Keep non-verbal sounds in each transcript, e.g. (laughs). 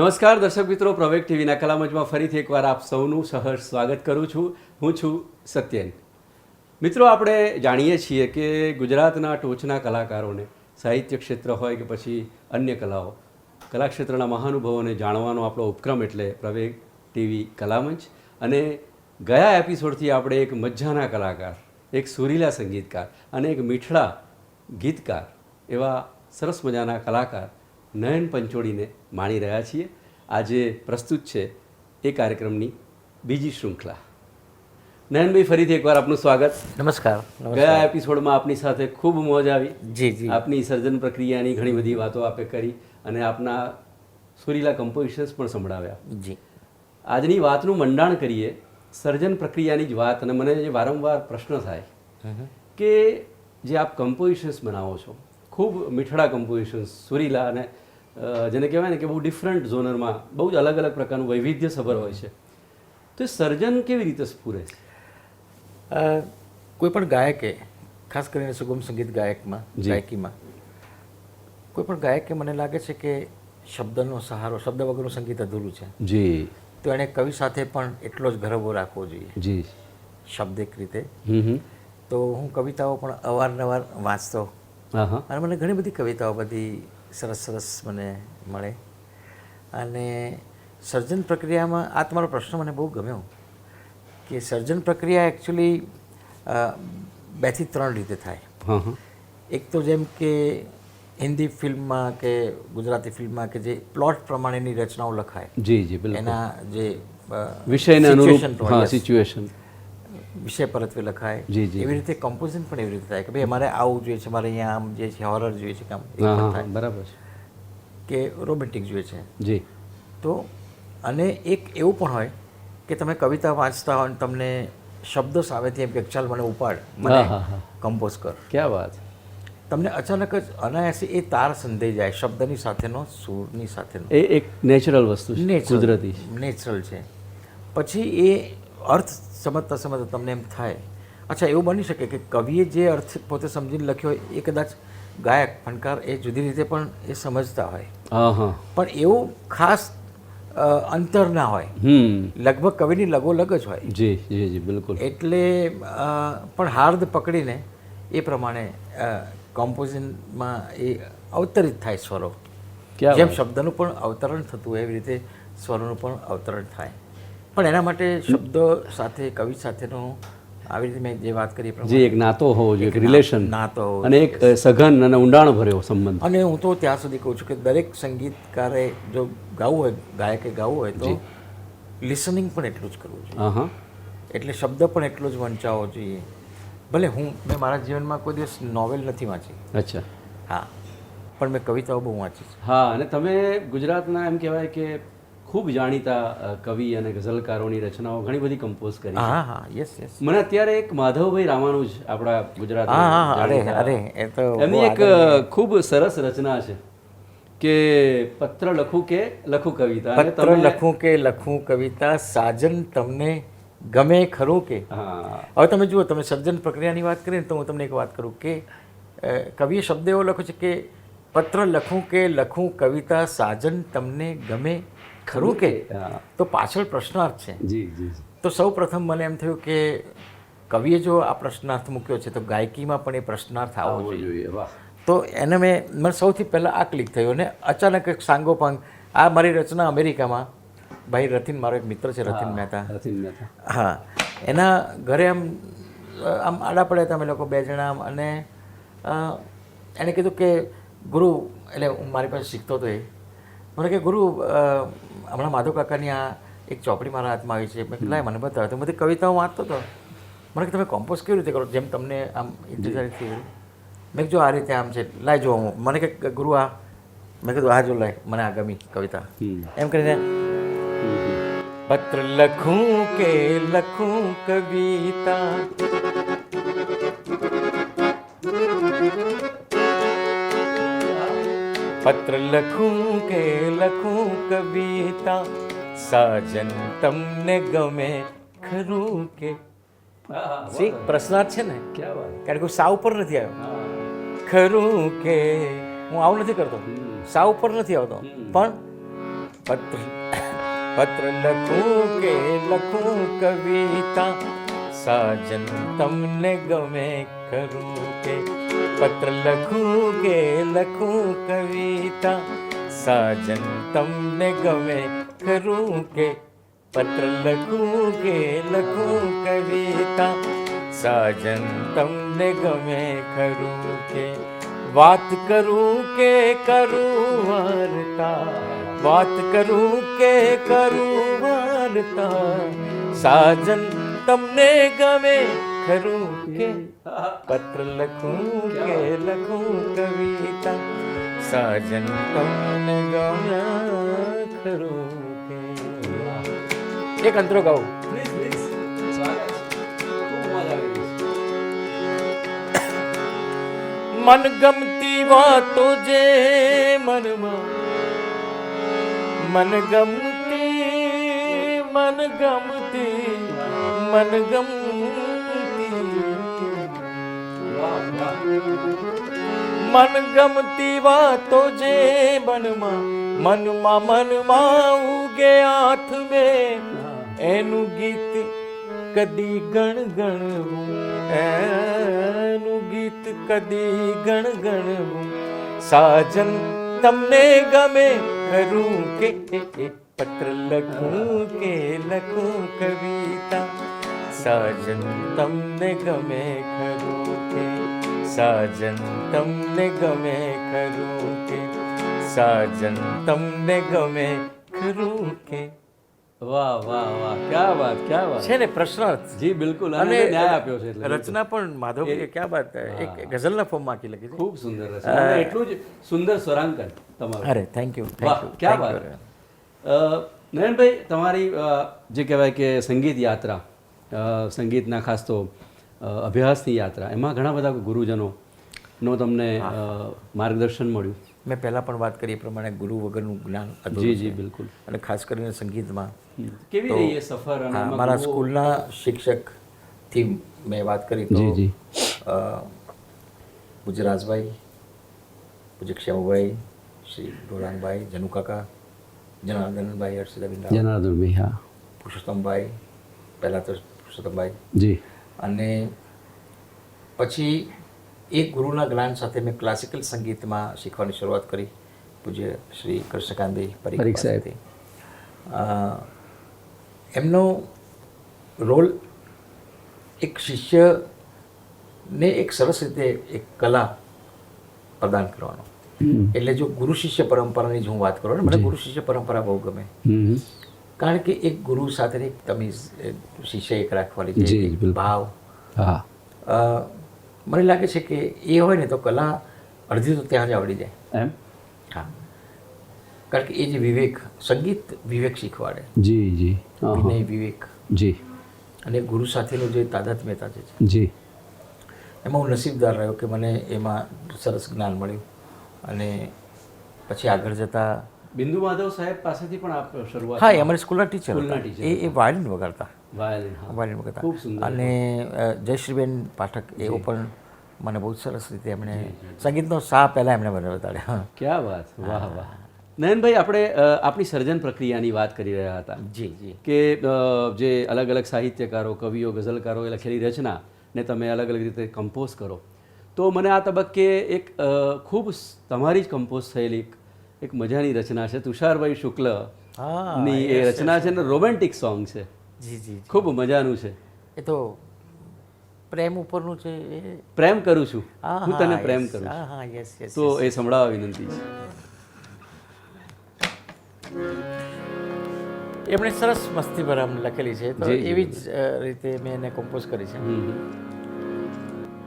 નમસ્કાર, દર્શક મિત્રો. પ્રવેગ ટીવીના કલામંચમાં ફરીથી એકવાર આપ સૌનું સહર્ષ સ્વાગત કરું છું. હું છું સત્યન. મિત્રો, આપણે જાણીએ છીએ કે ગુજરાતના ટોચના કલાકારોને સાહિત્ય ક્ષેત્ર હોય કે પછી અન્ય કલાઓ કલા ક્ષેત્રના મહાનુભાવોને જાણવાનો આપણો ઉપક્રમ એટલે પ્રવેગ ટીવી કલામંચ. અને ગયા એપિસોડથી આપણે એક મજાના કલાકાર, એક સુરીલા સંગીતકાર અને એક મીઠડા ગીતકાર એવા સરસ મજાના કલાકાર નયન પંચોળીને માણી રહ્યા છીએ. આજે પ્રસ્તુત છે એ કાર્યક્રમની બીજી શૃંખલા. નયનભાઈ ફરીથી એકવાર આપનું સ્વાગત. નમસ્કાર ગયા એપિસોડમાં આપની સાથે ખૂબ મોજ આવી. જી જી. આપની સર્જન પ્રક્રિયાની ઘણી બધી વાતો આપે કરી અને આપના સુરીલા કમ્પોઝિશન્સ પણ સંભળાવ્યા. જી. આજની વાતનું મંડાણ કરીએ સર્જન પ્રક્રિયાની જ વાત અને મને જે વારંવાર પ્રશ્ન થાય કે જે આપ કમ્પોઝિશન્સ બનાવો છો ખૂબ મીઠડા કમ્પોઝિશન્સ સુરીલા અને જેને કહેવાય ને કે બહુ ડિફરન્ટ ઝોનરમાં બહુ જ અલગ અલગ પ્રકારનું વૈવિધ્ય સભર હોય છે. તો એ સર્જન કેવી રીતે સ્ફુરે છે? કોઈ પણ ગાયકે ખાસ કરીને સુગમ સંગીત ગાયકમાં. ગાયકીમાં કોઈ પણ ગાયકે મને લાગે છે કે શબ્દનો સહારો શબ્દ વગરનું સંગીત અધૂરું છે. જી. તો એણે કવિ સાથે પણ એટલો જ ગરબો રાખવો જોઈએ. જી. શબ્દિક રીતે. તો હું કવિતાઓ પણ અવારનવાર વાંચતો. અને મને ઘણી બધી કવિતાઓ બધી સરસ સરસ મને મળે. અને સર્જન પ્રક્રિયામાં આ તમારો પ્રશ્ન મને બહુ ગમ્યો કે સર્જન પ્રક્રિયા એકચ્યુઅલી બેથી ત્રણ રીતે થાય. એક તો જેમ કે હિન્દી ફિલ્મમાં કે ગુજરાતી ફિલ્મમાં કે જે પ્લોટ પ્રમાણેની રચનાઓ લખાય. જી જી એના જે વિષયને અનુરૂપ હા સિચ્યુએશન વિષય પરત્વે લખાય જી, જી. એવી રીતે કમ્પોઝિશન પણ એવી રીતે થાય કે ભાઈ અમારે આવું જોઈએ છે મારે અહીંયા આમ જે છે હોરર જોઈએ છે કે આમ એ પણ થાય. બરાબર છે. કે રોમેન્ટિક જોઈએ છે. જી. તો અને એક એવું પણ હોય કે તમે કવિતા વાંચતા હોય તમને શબ્દો સામેથી એમ કે ચાલ મને ઉપાડ મને. કમ્પોઝ કર. ક્યાં વાત. તમને અચાનક જ અનાયાસે એ તાર સંધાઈ જાય શબ્દની સાથેનો સૂરની સાથેનો. એ એક નેચરલ વસ્તુ છે કુદરતી નેચરલ છે. પછી એ અર્થ સમજતા સમજતા તમને એમ થાય. અચ્છા એવું બની શકે કે કવિએ જે અર્થ પોતે સમજીને લખ્યો હોય એ કદાચ ગાયક ફનકાર એ જુદી રીતે પણ એ સમજતા હોય. પણ એવું ખાસ અંતર ના હોય. લગભગ કવિની લગોલગ જ હોય. જી જી જી બિલકુલ. એટલે પણ હાર્દ પકડીને એ પ્રમાણે કોમ્પોઝિશનમાં એ અવતરિત થાય સ્વરો. જેમ શબ્દનું પણ અવતરણ થતું હોય એવી રીતે સ્વરોનું પણ અવતરણ થાય. પણ એના માટે શબ્દો સાથે કવિ સાથેનો આવી રીતે મેં જે વાત કરી જે એક નાતો હોવો જોઈએ એક રિલેશન નાતો અને એક સઘન અને ઊંડાણ ભર્યો સંબંધ. અને હું તો ત્યાં સુધી કહું છું કે દરેક સંગીતકારે જો ગાવું હોય ગાયકે ગાવું હોય તો લિસનિંગ પણ એટલું જ કરવું જોઈએ. હા હા એટલે શબ્દ પણ એટલો જ વંચાવો જોઈએ. ભલે હું મેં મારા જીવનમાં કોઈ દિવસ નોવેલ નથી વાંચી. અચ્છા. હા. પણ મેં કવિતાઓ બહુ વાંચી છે. હા અને તમે ગુજરાતના એમ કહેવાય કે ખૂબ જાણીતા કવિ અને ગઝલકારોની રચનાઓ ઘણી બધી કમ્પોઝ કરી હા હા યસ યસ મને અત્યારે એક માધવભાઈ રામાનુજ આપણા ગુજરાત હા હા અરે અરે એ તો એમની એક ખૂબ સરસ રચના છે કે પત્ર લખું કે લખું કવિતા. પત્ર લખું કે લખું કવિતા સાજન તમને ગમે ખરું કે? હવે તમે જુઓ તમે સર્જન પ્રક્રિયાની વાત કરીને તો હું તમને એક વાત કરું કે કવિએ શબ્દ એવો લખ્યો છે કે પત્ર લખું કે લખું કવિતા સાજન તમને ગમે ખરું કે? તો પાછળ પ્રશ્નાર્થ છે. જી જી તો સૌ પ્રથમ મને એમ થયું કે કવિએ જો આ પ્રશ્નાર્થ મૂક્યો છે તો ગાયકીમાં પણ એ પ્રશ્નાર્થ આવવો જોઈએ. તો એને મેં મને સૌથી પહેલાં આ ક્લિક થયું અને અચાનક એક સાંગોપાંગ આ મારી રચના અમેરિકામાં ભાઈ રથિન મારો એક મિત્ર છે રથિન મહેતા. રથિન મહેતા. હા એના ઘરે આમ આમ આડા પડ્યા હતા અમે લોકો બે જણા અને એણે કીધું કે ગુરુ એટલે હું મારી પાસે શીખતો હતો એ. મને કે ગુરુ હમણાં માધવ કાકાની આ એક ચોપડી મારા હાથમાં આવી છે. મેં લાય મને બતાવ્યો તો બધી કવિતાઓ વાંચતો હતો. મને કે તમે કોમ્પોઝ કેવી રીતે કરો? જેમ તમને આમ ઇન્ટરેસ્ટ થયું. મેં કીધું આ રીતે આમ છે. લાય જો હું. મને કે ગુરુ આ. મેં કીધું આ જો લાય મને આ ગમી કવિતા એમ કરીને પત્ર લખું કે લખું કવિતા? પત્ર લખું કે લખું કવિતા સાજન તમને ગમે ખરું કે સી પ્રશ્નાર્થ છે ને કારણ કે હું સાવ ઉપર નથી આવ્યો ખરું કે હું આવું નથી કરતો સાવ ઉપર નથી આવતો પણ પત્ર પત્ર લખું કે લખું કવિતા સાજન તમને ગમે ખરું કે પત્ર લખું કે લખું કવિતા સાજન તમને ગમે ખરું કે પત્ર લખું કે લખું કવિતા સાજન તમને ગમે ખરું કે વાત કરું કે કરું વાર્તા વાત કરું કે કરું વાર્તા સાજન તમને ગમે ખરું કે? પત્ર લખું કે લખું કવિતા? સાજન તમને ગમે ખરું કે? એક અંતરો ગાઉં મન ગમતી વાતો જે મનમાં. મનગમતી મનગમતી મનગમતી વાહ મન ગમતી વાતો જે મનમાં મનમાં મનમાં ઉગે હાથ મે એનું ગીત કદી ગણ ગણવું, એનું ગીત કદી ગણ ગણવું. સાજન તમને ગમે રૂ કે, પત્ર લખું કે, લખું કવિતા. સાજન તમને ગમે ખરું કે સાજન તમને ગમે ખરું કે સાજન તમને ગમે ખરું કે વાહ વાહ વાહ ક્યાં વાત ક્યાં વાત. છે ને પ્રશ્નાર્થ જી બિલકુલ. અને ન્યાય આપ્યો છે એટલે રચના પણ માધવભાઈએ ક્યાં વાત? એક ગઝલના ફોર્મમાં આખી લખી છે. ખૂબ સુંદર રચના. એટલું જ સુંદર સ્વરાંકન તમારું. અરે થેન્ક યુ વાહ ક્યાં વાત. નયનભાઈ તમારી જે કહેવાય કે સંગીત યાત્રા સંગીતના ખાસ તો અભ્યાસની યાત્રા. એમાં ઘણા બધા ગુરુજનો નો તમને માર્ગદર્શન મળ્યું. મેં પહેલાં પણ વાત કરી એ પ્રમાણે ગુરુ વગરનું જ્ઞાન જી જી બિલકુલ. અને ખાસ કરીને સંગીતમાં કેવી રહી સફર મારા સ્કૂલના શિક્ષકથી મેં વાત કરી તો જી પૂજ્ય રાજભાઈ પૂજ્ય શ્રી ગૌરાંગભાઈ જનુકાકા જનાર્દનભાઈ હર્ષિદાબેન જનાર્દનભાઈ હા. પુરુષોત્તમભાઈ પહેલાં તો પુરુષોત્તમભાઈ જી. અને પછી એક ગુરુના જ્ઞાન સાથે મેં ક્લાસિકલ સંગીતમાં શીખવાની શરૂઆત કરી. પૂજ્ય શ્રી કૃષ્ણકાંતભાઈ પરીખ સાહેબ. એમનો રોલ એક શિષ્યને એક સરસ રીતે એક કલા પ્રદાન કરવાનો. એટલે જો ગુરુ શિષ્ય પરંપરાની જ હું વાત કરું ને મને ગુરુ શિષ્ય પરંપરા બહુ ગમે. કારણ કે એક ગુરુ સાથેની એક તમીઝ શિષ્ય એક રાખવાની છે. ભાવ. હા. મને લાગે છે કે એ હોય ને તો કલા અડધી તો ત્યાં જ આવડી જાય. એમ? હા. કારણ કે એ જે વિવેક સંગીત વિવેક શીખવાડે. જી જી. વિનય વિવેક. જી. અને ગુરુ સાથેનું જે તાદાત્મ્યતા મહેતા છે. જી. એમાં હું નસીબદાર રહ્યો કે મને એમાં સરસ જ્ઞાન મળ્યું. અને પછી આગળ જતાં બિંદુ માધવ સાહેબ પાસેથી પણ આપ શરૂઆત હા એ અમારી સ્કૂલના ટીચર એ એ વાયલિન વગાડતા. વાયોલિન વગાડતા. ખૂબ અને જયશ્રીબેન પાઠક એઓ પણ મને બહુ સરસ રીતે એમણે સંગીતનો સા પહેલાં એમણે મને બતાડ્યા. હા. ક્યાં વાત. વાહ વાહ. નયનભાઈ આપણે આપણી સર્જન પ્રક્રિયાની વાત કરી રહ્યા હતા. જી જી. કે જે અલગ અલગ સાહિત્યકારો કવિઓ ગઝલકારોએ લખેલી રચના ને તમે અલગ અલગ રીતે કમ્પોઝ કરો. તો મને આ તબક્કે એક ખૂબ તમારી જ કમ્પોઝ થયેલી એક- મજાની રચના છે. તુષારભાઈ શુક્લની એ રચના છે ને રોમેન્ટિક સોંગ છે. જી જી ખૂબ મજાનું છે. એ તો પ્રેમ ઉપરનું છે પ્રેમ કરું છું. હું તને પ્રેમ કરું છું. હા હા યસ યસ તો એ સંભળાવવા વિનંતી છે. એમણે સરસ મસ્તી આમ લખેલી છે. તો એવી જ રીતે મેં એને કમ્પોઝ કરી છે.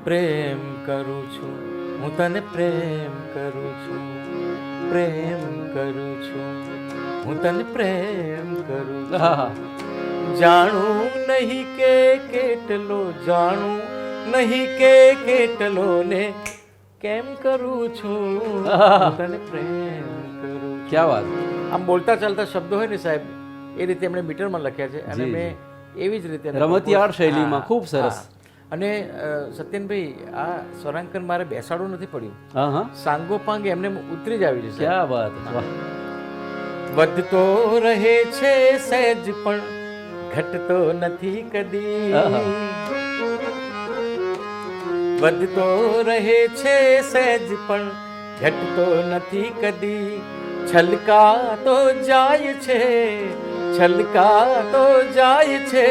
પ્રેમ કરું છું. હું તને પ્રેમ કરું છું. પ્રેમ કરું છું. હું તને પ્રેમ કરું જાણું નહીં કે કેટલો જાણું નહીં કે કેટલો ને કેમ કરું છું? તને પ્રેમ કરું ક્યાં વાત? આમ બોલતા ચાલતા શબ્દો હોય ને સાહેબ એ રીતે એમણે મીટરમાં લખ્યા છે. અને મેં એવી જ રીતે રમતિયાળ શૈલીમાં ખૂબ સરસ. અને સત્યનભાઈ આ સ્વરાંકન મારે બેસાડવું નથી પડ્યું. હા હા. સાંગો પાંગ એમને ઉતરી જ આવી જશે. ક્યાં વાત વધતો રહે છે સહેજ પણ ઘટતો નથી કદી. વધતો રહે છે સહેજ પણ ઘટતો નથી કદી. છલકા તો જાય છે છલકા તો જાય છે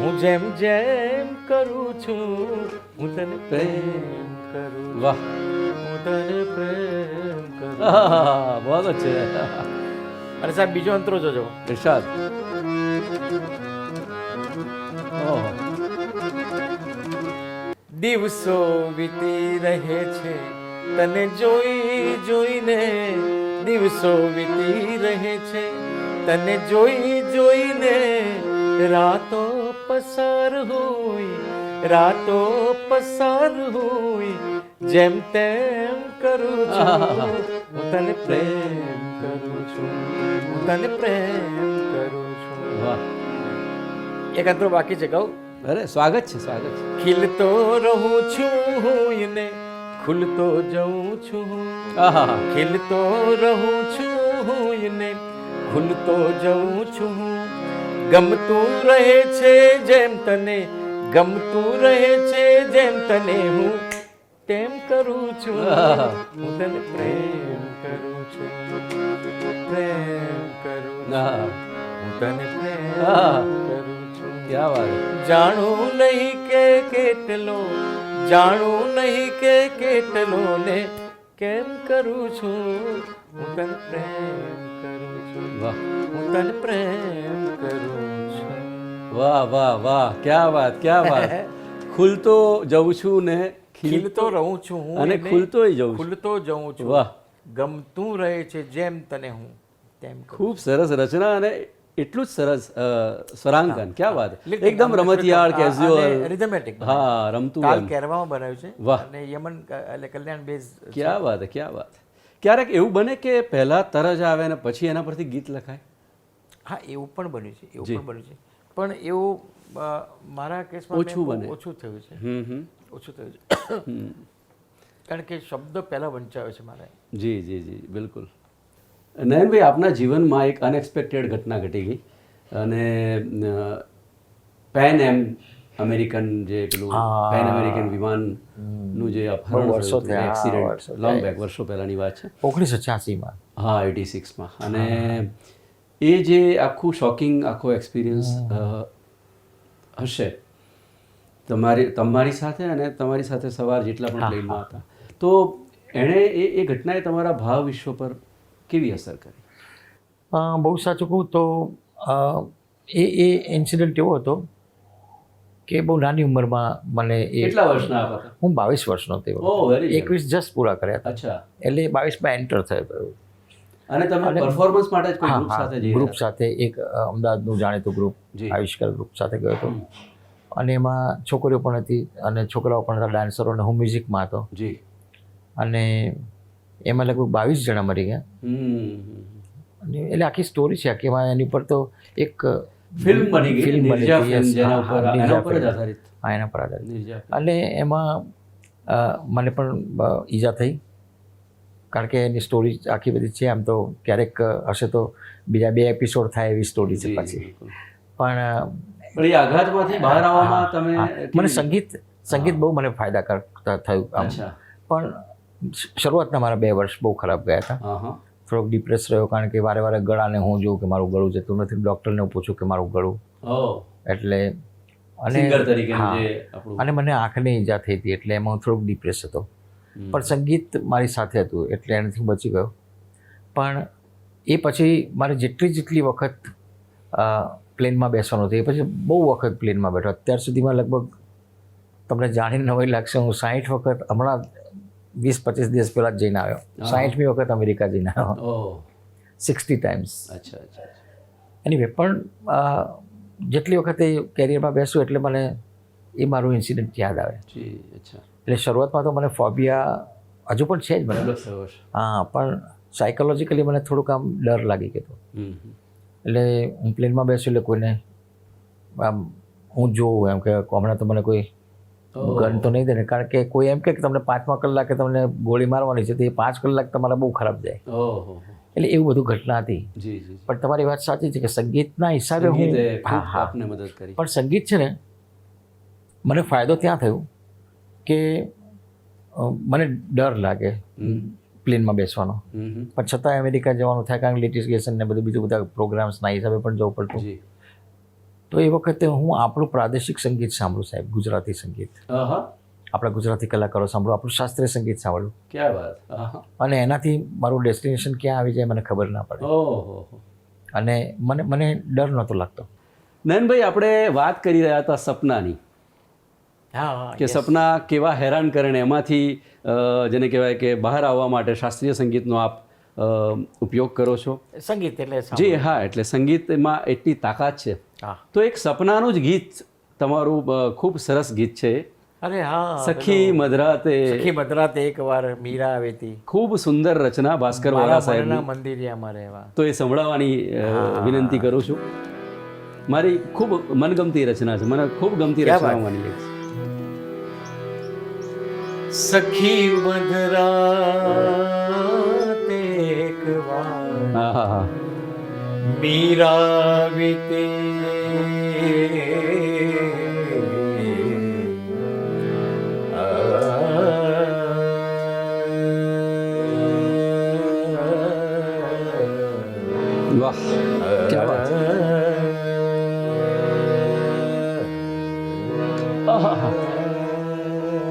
હું જેમ જેમ કરું છું હું તને પ્રેમ કરું વાહ. હું તને પ્રેમ કરું બહુ છે. અને સાહેબ બીજો અંતરો જોજો. ઇરશાદ દિવસો વીતી રહે છે તને જોઈ જોઈને દિવસો વીતી રહે છે તને જોઈ જોઈને રાતો પસાર હોય રાતો પસાર હોય જેમ તેમ કરું છું હું તને પ્રેમ કરું છું હું તને પ્રેમ કરું છું એક અંતરો બાકી છે કહું અરે સ્વાગત છે સ્વાગત છે ખીલતો રહું છું હું ને ખુલતો જઉં છું ખીલતો રહું છું હું ને ખુલતો જઉં છું. ગમતું રહે છે જેમ તને ગમતું રહે છે જેમ તને હું તેમ કરું છું. હું. તને પ્રેમ કરું છું. પ્રેમ કરું. હું. તને પ્રેમ કરું છું. ક્યાં વાત. જાણું નહીં કે કેટલો જાણું નહીં કે કેટલો ને કેમ કરું છું. હું તને પ્રેમ કરું છું. વાહ. હું તને પ્રેમ કરું વાહ વાહ વાહ ક્યાં વાત ક્યાં વાત. (laughs) ખુલતો જઉં છું ને ખીલતો રહું છું હું અને ખુલતો જઉં ખુલતો જઉં છું. વાહ. ગમતું રહે છે જેમ તને હું તેમ ખૂબ સરસ રચના અને એટલું જ સરસ સ્વરાંકન ક્યાં વાત. એકદમ રમતિયાળ અને કેઝ્યુઅલ રિધમેટિક હા રમતું કાલ કેરવામાં બનાવ્યું છે. વાહ. અને યમન એટલે કલ્યાણ બેઝ ક્યાં વાત ક્યાં વાત. ક્યારેક એવું બને કે પહેલા તરજ આવે ને પછી એના પરથી ગીત લખાય? હા એવું પણ બન્યું છે એવું પણ બન્યું છે. પણ એવું મારા કેસમાં ઓછું બને. ઓછું થયું છે. ઓછું થયું છે. કારણ કે શબ્દ પહેલા વંચાયો છે મારે. જી જી જી બિલકુલ. નયનભાઈ આપના જીવનમાં એક અનએક્સપેક્ટેડ ઘટના ઘટી ગઈ. અને પેન એમ અમેરિકન જે પેલું. પેન અમેરિકન વિમાનનું જે અપહરણ વર્ષો એક્સિડન્ટ લોંગ બેક વર્ષો પહેલાંની વાત છે. ઓગણીસો છ્યાસીમાં. હા એટી સિક્સમાં અને એ જે આખું શોકિંગ આખો એક્સપિરિયન્સ હશે. તમારી તમારી સાથે અને તમારી સાથે સવાર જેટલા પણ પ્લેનમાં હતા. તો એણે એ એ ઘટનાએ તમારા ભાવ વિશ્વ પર કેવી અસર કરી? બહુ સાચું કહું તો એ એ ઇન્સિડન્ટ એવો હતો કે બહુ નાની ઉંમરમાં મને કેટલા વર્ષના હતા? હું બાવીસ વર્ષનો હતો એકવીસ જસ્ટ પૂરા કર્યા હતા. અચ્છા. એટલે બાવીસમાં એન્ટર થયો અને તમે પરફોર્મન્સ માટે જ કોઈ ગ્રુપ સાથે જઈ ગ્રુપ સાથે એક અમદાવાદનું જાણીતું ગ્રુપ. આવિષ્કાર ગ્રુપ સાથે ગયો હતો. અને એમાં છોકરીઓ પણ હતી અને છોકરાઓ પણ હતા ડાન્સરો અને હું મ્યુઝિકમાં હતો. જી. અને એમાં લગભગ બાવીસ જણા મરી ગયા. અને એટલે આખી સ્ટોરી છે આખી એમાં એની પર તો એક ફિલ્મ બની ગઈ ફિલ્મ બની ગઈ એના ઉપર આધારિત. હા એના પર આધારિત. અને એમાં મને પણ ઈજા થઈ. કારણ કે એની સ્ટોરી આખી બધી છે આમ તો ક્યારેક હશે તો બીજા બે એપિસોડ થાય એવી સ્ટોરી છે પછી. પણ એ આઘાતમાંથી બહાર આવવામાં તમે મને સંગીત સંગીત બહુ મને ફાયદાકારક થયું આમ. પણ શરૂઆતના મારા બે વર્ષ બહુ ખરાબ ગયા હતા. થોડોક ડિપ્રેસ રહ્યો કારણ કે વારે વારે ગળાને હું જોઉં કે મારું ગળું જતું નથી. ડૉક્ટરને હું પૂછું કે મારું ગળું. એટલે અને અને મને આંખની ઈજા થઈ હતી એટલે એમાં હું થોડોક ડિપ્રેસ હતો. પણ સંગીત મારી સાથે હતું એટલે એનાથી હું બચી ગયો. પણ એ પછી મારે જેટલી જેટલી વખત પ્લેનમાં બેસવાનું હતું એ પછી બહુ વખત પ્લેનમાં બેઠો. અત્યાર સુધીમાં લગભગ તમને જાણીને નવાઈ લાગશે હું સાઠ વખત હમણાં વીસ પચીસ દિવસ પહેલાં જ જઈને આવ્યો. સાઠમી વખત અમેરિકા જઈને આવ્યો. Sixty times. અચ્છા અચ્છા અચ્છા. એની પણ જેટલી વખત એ કેરિયરમાં બેસું એટલે મને એ મારું ઇન્સિડન્ટ યાદ આવે. અચ્છા. એટલે શરૂઆતમાં તો મને ફોબિયા હજુ પણ છે જ મને. હા પણ સાયકોલોજીકલી મને થોડુંક આમ ડર લાગી ગયો. એટલે હું પ્લેનમાં બેસું એટલે કોઈને આમ હું જોઉં એમ કે હમણાં તો મને કોઈ. ગન તો નહીં દે ને કારણ કે કોઈ એમ કે તમને પાંચમા કલાકે તમને ગોળી મારવાની છે તો એ પાંચ કલાક તમારા બહુ ખરાબ જાય. ઓહો એટલે એવું બધું ઘટના હતી. પણ તમારી વાત સાચી છે કે સંગીતના હિસાબે હું હા હા. મદદ કરી. પણ સંગીત છે ને મને ફાયદો ત્યાં થયો. કે મને ડર લાગે પ્લેનમાં બેસવાનો. પણ છતાં અમેરિકા જવાનું થાય કારણ કે લિટિગેશન ને બધું બીજું બધા પ્રોગ્રામ્સના હિસાબે પણ જવું પડતું. તો એ વખતે હું આપણું પ્રાદેશિક સંગીત સાંભળું સાહેબ ગુજરાતી સંગીત. આપણા ગુજરાતી કલાકારો સાંભળું આપણું શાસ્ત્રીય સંગીત સાંભળ્યું ક્યાં વાત? અને એનાથી મારું ડેસ્ટિનેશન ક્યાં આવી જાય મને ખબર ના પડે. ઓહો. અને મને મને ડર નહોતો લાગતો. નયનભાઈ આપણે વાત કરી રહ્યા હતા સપનાની. કે સપના કેવા હેરાન કરે ને એમાંથી જેને કહેવાય કે બહાર આવવા માટે શાસ્ત્રીય સંગીતનો આપ ઉપયોગ કરો છો? સંગીત એટલે જી હા એટલે સંગીતમાં એટલી તાકાત છે. તો એક સપનાનું જ ગીત તમારું ખૂબ સરસ ગીત છે. અરે હા સખી મધરાતે સખી મધરાતે એક વાર મીરા આવી હતી. ખૂબ સુંદર રચના ભાસ્કર વાળા સાહેબના. મંદિરે અમારે એવા. તો એ સંભળાવવાની વિનંતી કરું છું. મારી ખૂબ મનગમતી રચના છે. મને ખૂબ ગમતી રચના માની છે. સખી મધરાતે એક વાર હા હા હા મીરા વાહ ક્યાં વાત.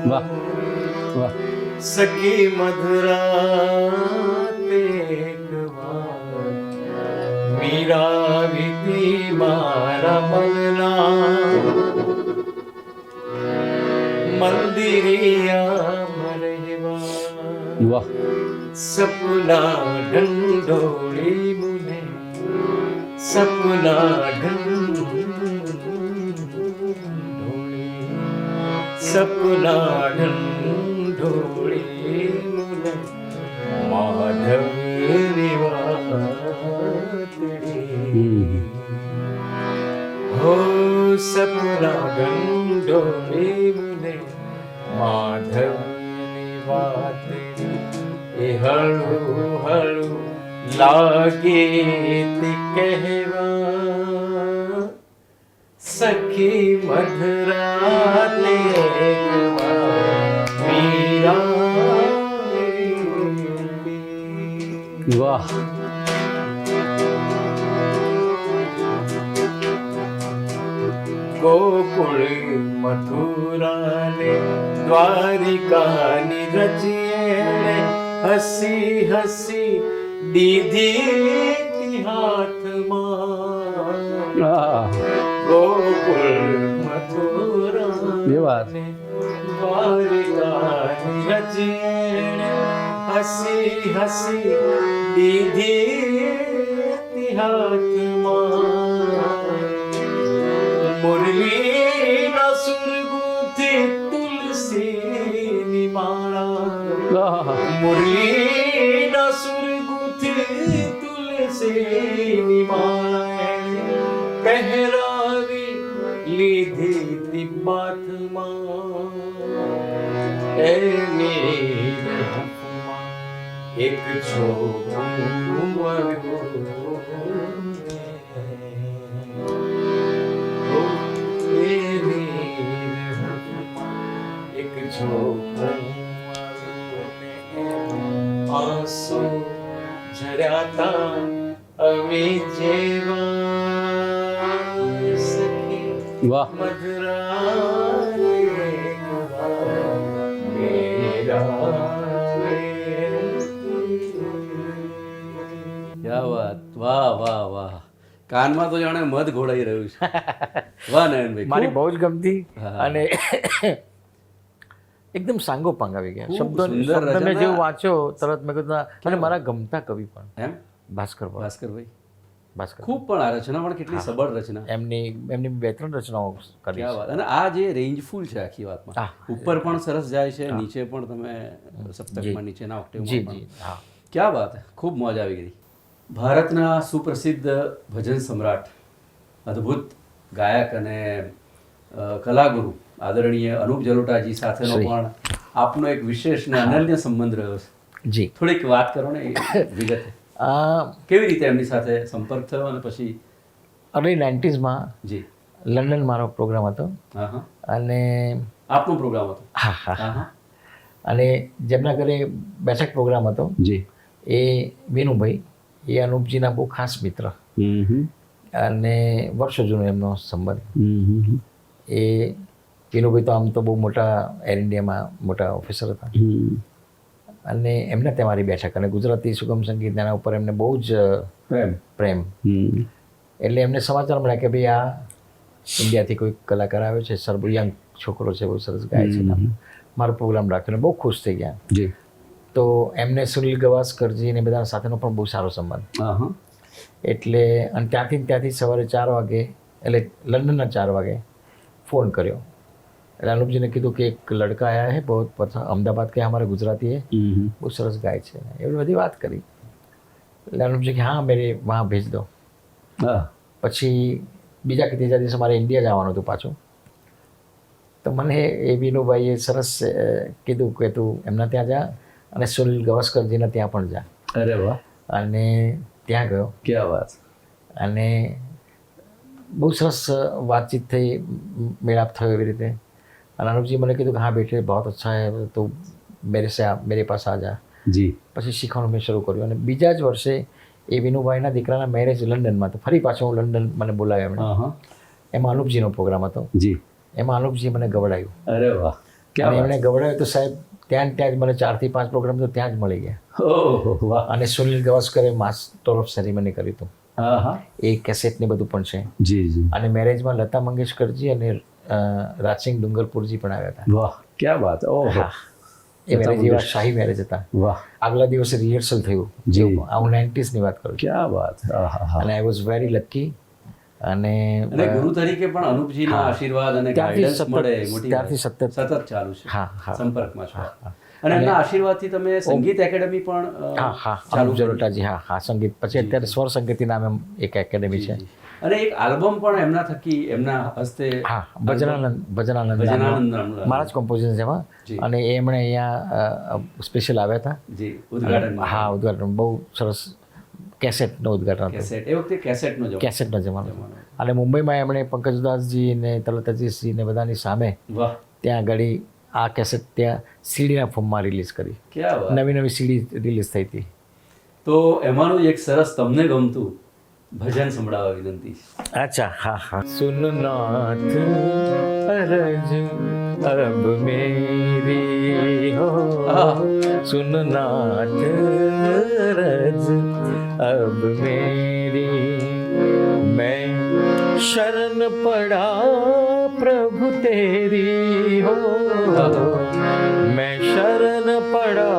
વાહ. સખી મધરાતે મીરા વિધિ મારા મનના. મંદિરિયા મરેવા સપના ઢંઢોળી મુને. સપના ઢંઢોળી સપના ઢંઢોળી સપના ગંડોળી મુને માધવની વાત એ હળું હળું લાગે તે કહેવા સખી મધરાતે મીરા વાહ ગોકુળ મથુરાને દ્વારિકાની રચીએ હસી હસી દીધી હાથમાં. ગોકુળ મથુરાને દ્વારિકાની રચીએ હસી હસી દીધી હાથમાં આહ. મુરલીના સુરગુથી તુલસીની માળા એણે પહેરાવી લીધી દિબાથમાં એની એક છોકરું ઝર્યાતા અમે જેવા સખી વાહ. મધુરાને ગવા મેરા ક્યાં વાત? વાહ વાહ વાહ. કાનમાં તો જાણે મધ ઘોડાઈ રહ્યું છે. વાહ નયનભાઈ મારી બહુ જ ગમતી હા. અને એકદમ સાંગો પાંગ આવી ગયા શબ્દો સુંદર શબ્દ મેં રચના. જેવું વાંચ્યો તરત મેં કીધું ના, અને મારા ગમતા કવિ પણ. એમ? ભાસ્કર ભાસ્કરભાઈ ભાસ્કર ખૂબ પણ આ રચના પણ કેટલી સબળ રચના. એમની એમની બે ત્રણ રચનાઓ કરી અને આ જે રેન્જફુલ છે આખી વાતમાં. ઉપર પણ સરસ જાય છે નીચે પણ તમે સપ્તકમાં નીચેના ઓક્ટેવમાં પણ. ક્યાં વાત. ખૂબ મોજ આવી ગઈ. ભારતના સુપ્રસિદ્ધ ભજન સમ્રાટ અદ્ભુત ગાયક અને કલાગુરુ આદરણીય અનુપ જલોટાજી સાથેનો પણ આપનો એક વિશેષ ને અનન્ય સંબંધ રહ્યો છે. જી. થોડીક વાત કરો ને વિગતે. આ કેવી રીતે એમની સાથે સંપર્ક થયો અને પછી? અર્લી નાઇન્ટીઝમાં જી. લંડન મારો પ્રોગ્રામ હતો. અને આપનો પ્રોગ્રામ હતો? હા હા. અને જેમના ઘરે બેઠક પ્રોગ્રામ હતો જી. એ વિનુભાઈ એ અનુપજીના બહુ ખાસ મિત્ર. અને વર્ષો જૂનો એમનો સંબંધ. એ વિનુભાઈ તો આમ તો બહુ મોટા એર ઇન્ડિયામાં મોટા ઓફિસર હતા. અને એમને ત્યાં મારી બેઠક અને ગુજરાતી સુગમ સંગીત એના ઉપર એમને બહુ જ પ્રેમ. પ્રેમ. એટલે એમને સમાચાર મળ્યા કે ભાઈ આ ઇન્ડિયાથી કોઈ કલાકાર આવ્યો છે સર બહુ યંગ છોકરો છે બહુ સરસ ગાય છે. મારો પ્રોગ્રામ રાખ્યો અને બહુ ખુશ થઈ ગયા. તો એમને સુનિલ ગવાસ્કરજી ને બધા સાથેનો પણ બહુ સારો સંબંધ. હા હા એટલે અને ત્યાંથી ત્યાંથી સવારે ચાર વાગે એટલે લંડનના ચાર વાગે ફોન કર્યો. એટલે અનુપજીને કીધું કે એક લડકા આયા હે બહુ પસંદ અમદાવાદ કે અમારા ગુજરાતી હે બહુ સરસ ગાય છે એવી બધી વાત કરી. એટલે કે હા મેરે વહાં ભેજ દો. પછી બીજા કે ત્રીજા દિવસે મારે ઇન્ડિયા જવાનું હતું પાછું. તો મને એ વિનુભાઈએ સરસ કીધું કે તું એમના ત્યાં જા અને સુનિલ ગવસ્કરજીના ત્યાં પણ જા. અરે વાહ. અને ત્યાં ગયો. ક્યાં વાત. અને બહુ સરસ વાતચીત થઈ મેળાપ થયો એવી રીતે. અને અનુપજી મને કીધું કે હા બેટે બહુ અચ્છા હે તો મેરે સે મેરે પાસ આ જા જી પછી શીખવાનું મેં શરૂ કર્યું અને બીજા જ વર્ષે એ વિનુભાઈના દીકરાના મેરેજ લંડનમાં તો ફરી પાછો હું લંડન મને બોલાવ્યો એમણે એમાં અનુપજીનો પ્રોગ્રામ હતો જી એમાં અનુપજી મને ગવડાયું અરે વાહ અને એમણે ગવડાવ્યું તો સાહેબ ત્યાં ત્યાં જ મને ચારથી પાંચ પ્રોગ્રામ તો ત્યાં જ મળી ગયા। વાહ। અને સુનિલ ગવાસ્કરે માસ્ટર ઓફ સેરેમની કર્યું હતું એ કેસેટ ને બધું પણ છે। જી જી। અને મેરેજમાં લતા મંગેશકરજી અને રાજસિંહ ડુંગરપુરજી પણ આવ્યા હતા. વાહ ક્યાં વાત? ઓહો. એ મેરેજ એવા શાહી મેરેજ હતા. વાહ. આગલા દિવસે રિહર્સલ થયું. જે. હું નાઇન્ટીઝની વાત કરું ક્યાં વાત? અને આઈ વોઝ વેરી લકી અને અને ગુરુ તરીકે પણ અનુપજીના આશીર્વાદ અને ત્યારથી ગાઈડન્સ મળે મોટી ત્યારથી સતત- સતત ચાલુ છે. હા હા. સંપર્કમાં છો. અને એમના આશીર્વાદથી તમે સંગીત એકેડમી પણ હા હા. ચાલુ અનુપ જલોટાજી હા હા સંગીત. પછી અત્યારે સ્વર સંગીતની નામે એક એકેડેમી છે. અને એક આલ્બમ પણ એમના થકી એમના હસ્તે હા ભજનાનંદ ભજનાનંદ ભજનાનંદ મારા જ કોમ્પોઝિશન છે એમાં. અને એમણે અહીંયા સ્પેશિયલ આવ્યા હતા. જી ઉદઘાટન હા ઉદઘાટન બહુ સરસ કેસેટનું ઉદ્ઘાટન કેસેટ એ વખતે કેસેટનો જમાનો. કેસેટનો જમાનો અને મુંબઈમાં એમણે પંકજદાસજી ને તલતજીસજી ને બધાની સામે ત્યાં ઘડી આ કેસેટ ત્યાં સીડીના ફોર્મમાં રિલીઝ કરી. નવી નવી સીડી રિલીઝ થઈ હતી. તો એમાંનું એક સરસ તમને ગમતું भजन संभळावा विनंती. अच्छा हा हा. सुन नाथ अरज अब मेरी हो। सुन नाथ अरज अब मेरी। मैं शरण पड़ा प्रभु तेरी हो. मैं शरण पड़ा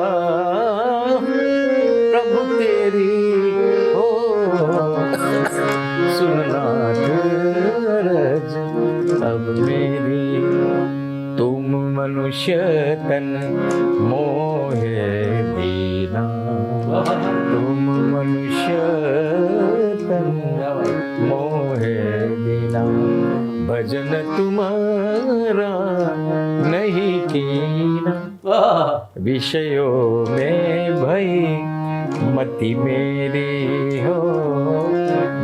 मेरी तुम मनुष्य तन मोहे दीना तुम मनुष्य तन मोहे दीना भजन तुम्हारा नहीं कीना વાહ विषयों में भई मति मेरी हो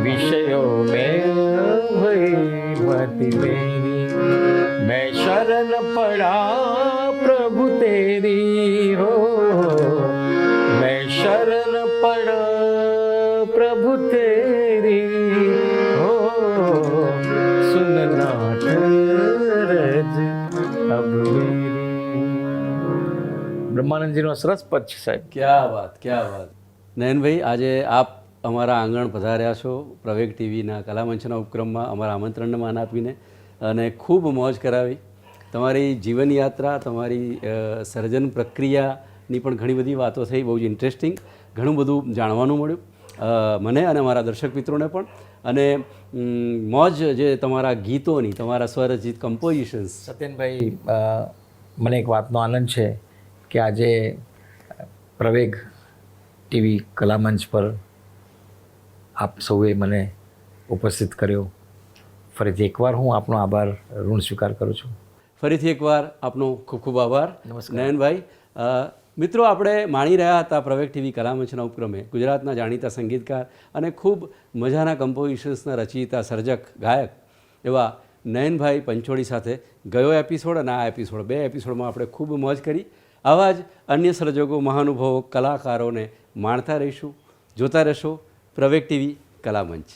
विषयों में भई मति मेरी मैं शरण पड़ा प्रभु तेरी हो मैं शरण पड़ा प्रभु तेरी हो सुननाथ रज अब मेरी બ્રહ્માનંદજીનો સરસ પદ છે સાહેબ ક્યાં વાત ક્યાં વાત નયનભાઈ આજે આપ અમારા આંગણ પધાર્યા છો પ્રવેગ ટીવીના કલામંચના ઉપક્રમમાં અમારા આમંત્રણને માન આપીને અને ખૂબ મોજ કરાવી. તમારી જીવનયાત્રા તમારી સર્જન પ્રક્રિયાની પણ ઘણી બધી વાતો થઈ, બહુ જ ઇન્ટરેસ્ટિંગ ઘણું બધું જાણવાનું મળ્યું મને અને મારા દર્શક મિત્રોને પણ. અને મોજ જે તમારા ગીતોની, તમારા સ્વરચિત કમ્પોઝિશન્સ સત્યનભાઈ મને એક વાતનો આનંદ છે કે આજે પ્રવેગ ટીવી કલામંચ પર આપ સૌએ મને ઉપસ્થિત કર્યો. ફરીથી એકવાર હું આપનો આભાર ઋણ સ્વીકાર કરું છું. ફરીથી એકવાર આપનો ખૂબ ખૂબ આભાર. નયનભાઈ મિત્રો આપણે માણી રહ્યા હતા પ્રવેક ટીવી કલામંચના ઉપક્રમે ગુજરાતના જાણીતા સંગીતકાર અને ખૂબ મજાના કમ્પોઝિશન્સના રચયિતા સર્જક ગાયક એવા નયનભાઈ પંચોળી સાથે ગયો એપિસોડ અને આ એપિસોડ બે એપિસોડમાં આપણે ખૂબ મોજ કરી. આવા જ અન્ય સર્જકો મહાનુભાવો કલાકારોને માણતા રહીશું. જોતા રહેશો પ્રવેક ટીવી કલામંચ.